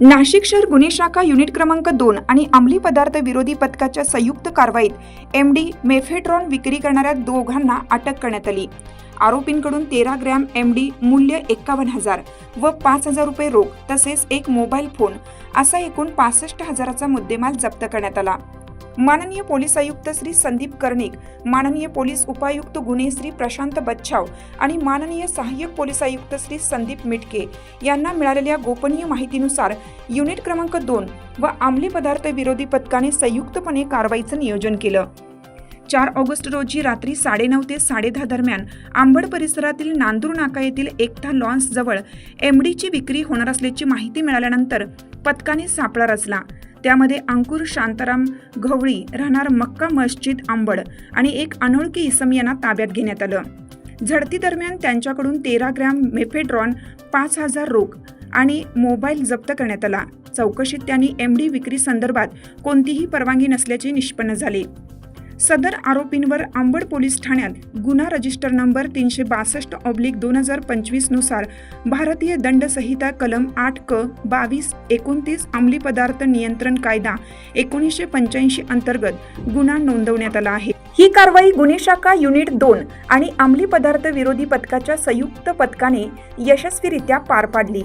नाशिक शहर गुन्हे शाखा युनिट क्रमांक दोन आणि अंमली पदार्थ विरोधी पथकाच्या संयुक्त कारवाईत एम डी मेफेट्रॉन विक्री करणाऱ्या दोघांना अटक करण्यात आली. आरोपींकडून तेरा ग्रॅम एम डी मूल्य एक्कावन्न हजार व पाच हजार रुपये रोख तसेच एक मोबाईल फोन असा एकूण पासष्ट हजाराचा मुद्देमाल जप्त करण्यात आला. माननीय पोलीस आयुक्त श्री संदीप कर्णिक माननीय पोलीस उपायुक्त गुन्हे श्री प्रशांत बच्छाव आणि माननीय सहाय्यक पोलीस आयुक्त श्री संदीप मिटके यांना मिळालेल्या गोपनीय माहितीनुसार युनिट क्रमांक दोन व अंमली पदार्थ विरोधी पथकाने संयुक्तपणे कारवाईचं नियोजन केलं. चार ऑगस्ट रोजी रात्री साडेनऊ ते साडेदहा दरम्यान आंबड परिसरातील नांदूर नाका येथील एकता लॉन्स जवळ एमडीची विक्री होणार असल्याची माहिती मिळाल्यानंतर पथकाने सापळा रचला. त्यामध्ये अंकुर शांताराम घवळी राहणार मक्का मस्जिद आंबड आणि एक अनोळखी इसम यांना ताब्यात घेण्यात आलं. झडती दरम्यान त्यांच्याकडून तेरा ग्रॅम मेफेड्रॉन पाच हजार रोख आणि मोबाईल जप्त करण्यात आला. चौकशीत त्यांनी एम डी विक्री संदर्भात कोणतीही परवानगी नसल्याचे निष्पन्न झाले. सदर आरोपींवर आंबड पोलीस ठाण्यात गुन्हा रजिस्टर नंबर तीनशे बासष्ट ऑब्लिक दोन हजार पंचवीसनुसार भारतीय दंड संहिता कलम आठ क बावीस एकोणतीस अंमली पदार्थ नियंत्रण कायदा एकोणीसशे पंच्याऐंशी अंतर्गत गुन्हा नोंदवण्यात आला आहे. ही कारवाई गुन्हे शाखा युनिट दोन आणि अंमली पदार्थ विरोधी पथकाच्या संयुक्त पथकाने यशस्वीरित्या पार पाडली.